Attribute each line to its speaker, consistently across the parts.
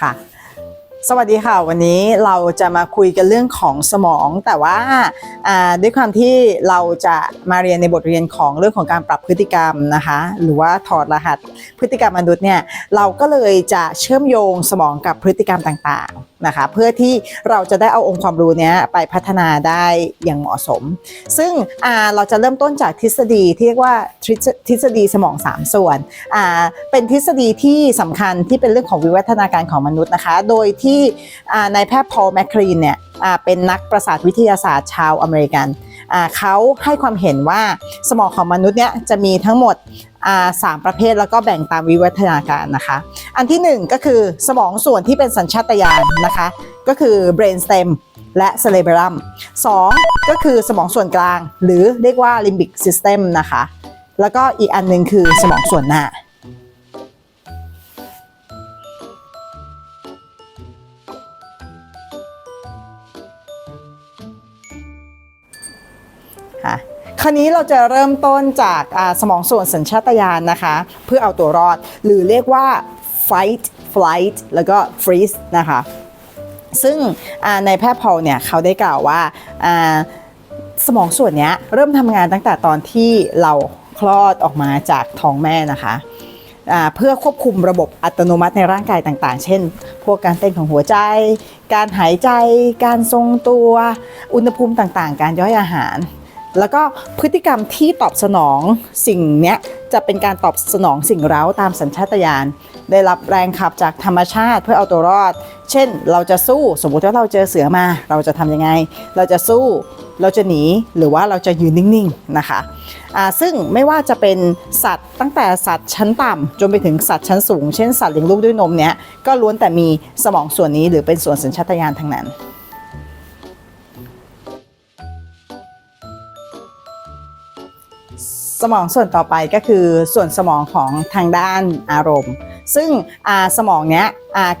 Speaker 1: ค่ะ สวัสดีค่ะ วันนี้เราจะมาคุยกันเรื่องของสมอง แต่ว่าด้วยความที่เราจะมาเรียนในบทเรียนของเรื่องของการปรับพฤติกรรมนะคะ หรือว่าถอดรหัสพฤติกรรมมนุษย์เนี่ยเราก็เลยจะเชื่อมโยงสมองกับพฤติกรรมต่างๆ นะคะ เพื่อที่เราจะได้เอาองค์ความรู้นี้ไปพัฒนาได้อย่างเหมาะสม ซึ่งเราจะเริ่มต้นจากทฤษฎีที่เรียกว่าทฤษฎีสมอง 3 ส่วน เป็นทฤษฎีที่สำคัญที่เป็นเรื่องของวิวัฒนาการของมนุษย์นะคะ โดยที่นายแพทย์พอลแมคครีนเนี่ยเป็นนักประสาทวิทยาศาสตร์ชาวอเมริกันเขาให้ความเห็นว่าสมองของมนุษย์เนี่ยจะมีทั้งหมดสามประเภทแล้วก็แบ่งตามวิวัฒนาการนะคะ อันที่หนึ่งก็คือสมองส่วนที่เป็นสัญชาตญาณนะคะ ก็คือ brain stem และ cerebellum 2ก็คือสมองส่วนกลาง หรือเรียกว่า limbic system นะคะ แล้วก็อีกอันหนึงคือสมองส่วนหน้าค่ะคราวนี้เราจะเริ่มต้นจากอ่าสมองส่วนสัญชาตญาณนะคะ เพื่อเอาตัวรอด หรือเรียกว่า fight flight แล้วก็ freeze นะคะ ซึ่งในแพทย์พอลเนี่ยเขาได้กล่าวว่าสมองส่วนนี้เริ่มทำงานตั้งแต่ตอนที่เราคลอดออกมาจากท้องแม่นะคะเพื่อควบคุมระบบอัตโนมัติในร่างกายต่างๆ เช่น พวกการเต้นของหัวใจ การหายใจ การทรงตัว อุณหภูมิต่างๆ การย่อยอาหาร แล้วก็พฤติกรรมที่ตอบสนองสิ่งเนี้ยจะเป็นการตอบสนองสิ่งเร้าตามสัญชาตญาณได้รับแรงขับจากธรรมชาติเพื่อเอาตัวรอด เช่น เราจะสู้สมมุติว่าเราเจอเสือมา เราจะทำยังไง เราจะสู้เราจะหนีหรือว่าเราจะยืนนิ่งๆนะคะอ่าซึ่งไม่ว่าจะเป็นสัตว์ตั้งแต่สัตว์ชั้นต่ำจนไปถึงสัตว์ชั้นสูง เช่นสัตว์เลี้ยงลูกด้วยนมเนี้ยก็ล้วนแต่มีสมองส่วนนี้หรือเป็นส่วนสัญชาตญาณทั้งนั้น สมองส่วนต่อไปก็คือส่วนสมองของทางด้านอารมณ์ ซึ่งสมองเนี้ย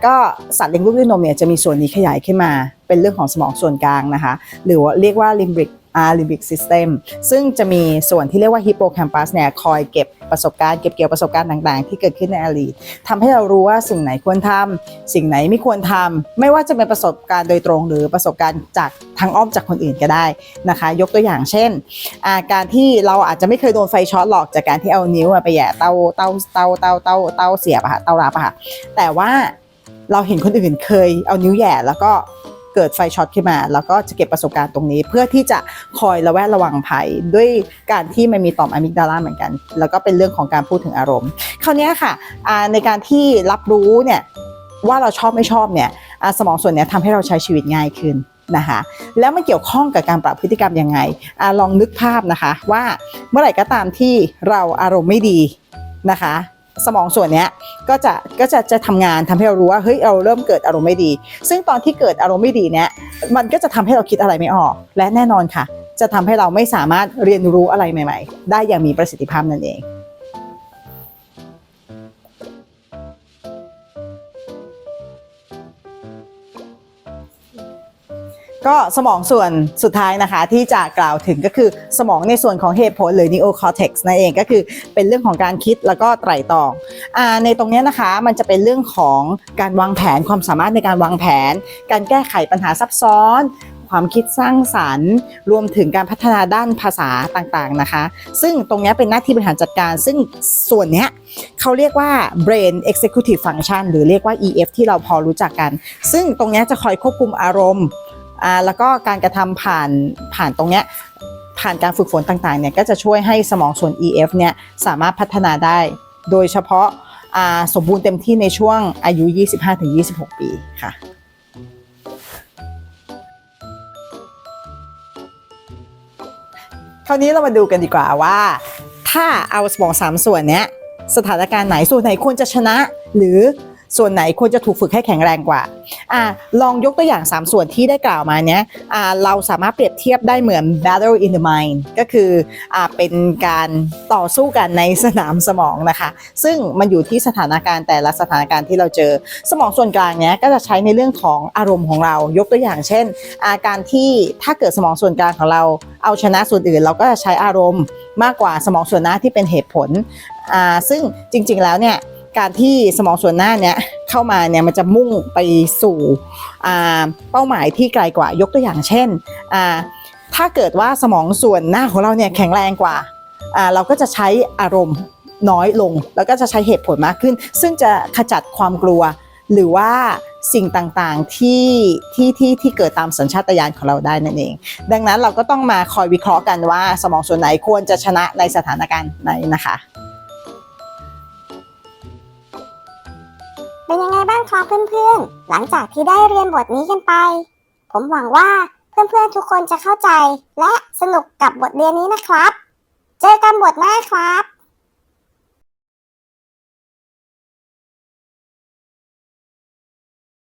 Speaker 1: ก็สัตว์เลี้ยงลูกด้วยนมเนี่ยจะมีส่วนนี้ขยายขึ้นมา เป็นเรื่องของสมองส่วนกลางนะคะ หรือว่าเรียกว่าลิมบริก limbic system ซึ่งจะมีส่วนที่เรียกว่า hippocampus เนี่ยคอยเก็บประสบการณ์เก็บเกี่ยวประสบการณ์ต่างๆ ที่เกิดขึ้นในอดีตทำให้เรารู้ว่าสิ่งไหนควรทำสิ่งไหนไม่ควรทำไม่ว่าจะเป็นประสบการณ์โดยตรง หรือประสบการณ์จากทางอ้อมจากคนอื่นก็ได้นะคะ ยกตัวอย่างเช่น อาการที่เราอาจจะไม่เคยโดนไฟช็อตหรอกจากการที่เอานิ้วไปแย่เตาเตาเตาเตาเตาเตาเสียบอะค่ะเตารับอะค่ะแต่ว่าเราเห็นคนอื่นเคยเอานิ้วแย่แล้วก็ เกิดไฟช็อตขึ้นมา แล้วก็จะเก็บประสบการณ์ตรงนี้ เพื่อที่จะคอยระแวดระวังภัยด้วยการที่มันมีต่อมอะมิกดาลาเหมือนกัน แล้วก็เป็นเรื่องของการพูดถึงอารมณ์ คราวนี้ค่ะในการที่รับรู้เนี่ยว่าเราชอบไม่ชอบเนี่ยสมองส่วนนี้ทำให้เราใช้ชีวิตง่ายขึ้นนะคะแล้วมันเกี่ยวข้องกับการปรับพฤติกรรมยังไงอลองนึกภาพนะคะว่าเมื่อไหร่ก็ตามที่เราอารมณ์ไม่ดีนะคะ สมองส่วนนี้ก็จะก็จะจะทำงานทำให้เรารู้ว่าเฮ้ยเราเริ่มเกิดอารมณ์ไม่ดี ซึ่งตอนที่เกิดอารมณ์ไม่ดีเนี้ยมันก็จะทำให้เราคิดอะไรไม่ออก และแน่นอนค่ะ จะทำให้เราไม่สามารถเรียนรู้อะไรใหม่ ๆ ได้อย่างมีประสิทธิภาพนั่นเอง ก็สมองส่วนสุดท้ายนะคะที่จะกล่าวถึงก็คือสมองในส่วนของเหตุผลหรือ neocortex นั่นเองก็คือเป็นเรื่องของการคิดแล้วก็ไตร่ตรองอาในตรงนี้นะคะมันจะเป็นเรื่องของการวางแผนความสามารถในการวางแผน การแก้ไขปัญหาซับซ้อนความคิดสร้างสรรค์ รวมถึงการพัฒนาด้านภาษาต่างๆนะคะ ซึ่งตรงนี้เป็นหน้าที่บริหารจัดการ ซึ่งส่วนนี้เขาเรียกว่า brain executive function หรือเรียกว่า EF ที่เราพอรู้จักกัน ซึ่งตรงนี้จะคอยควบคุมอารมณ์ อ่าแล้วก็การกระทำผ่านผ่านตรงเนี้ยผ่านการฝึกฝนต่างๆเนี่ยก็จะช่วยให้สมองส่วน EF เนี่ยสามารถพัฒนาได้ โดยเฉพาะาสมบูรณ์เต็มที่ในช่วงอายุ 25-26 ปีค่ะคราวนี้เรามาดูกันดีกว่าว่า ถ้าเอาสมองสามส่วนเนี้ยสถานการณ์ไหนส่วนไหนควรจะชนะหรือ ส่วนไหนควรจะถูกฝึกให้แข็งแรงกว่าอ่าลองยกตัวอย่าง 3 ส่วนที่ได้กล่าวมาเนี้ยอ่าเราสามารถเปรียบเทียบได้เหมือน battle in the mind ก็คืออ่าเป็นการต่อสู้กันในสนามสมองนะคะ ซึ่งมันอยู่ที่สถานการณ์แต่ละสถานการณ์ที่เราเจอ สมองส่วนกลางเนี้ยก็จะใช้ในเรื่องของอารมณ์ของเรา ยกตัวอย่างเช่น อาการที่ถ้าเกิดสมองส่วนกลางของเราเอาชนะส่วนอื่น เราก็จะใช้อารมณ์มากกว่าสมองส่วนหน้าที่เป็นเหตุผลอ่าซึ่งจริงๆแล้วเนี่ย การที่สมองส่วนหน้าเนี้ยเข้ามาเนี่ยมันจะมุ่งไปสู่เป้าหมายที่ไกลกว่ายกตัวอย่างเช่น ถ้าเกิดว่าสมองส่วนหน้าของเราเนี่ยแข็งแรงกว่าอ่า เราก็จะใช้อารมณ์น้อยลง แล้วก็จะใช้เหตุผลมากขึ้น ซึ่งจะขจัดความกลัว หรือว่าสิ่งต่างๆที่ที่ที่ที่เกิดตามสัญชาตญาณของเราได้นั่นเอง ดังนั้นเราก็ต้องมาคอยวิเคราะห์กันว่า สมองส่วนไหนควรจะชนะในสถานการณ์ไหนนะคะ
Speaker 2: ครับเพื่อนๆ หลังจากที่ได้เรียนบทนี้กันไป ผมหวังว่าเพื่อนๆทุกคนจะเข้าใจ และสนุกกับบทเรียนนี้นะครับ เจอกันบทหน้าครับ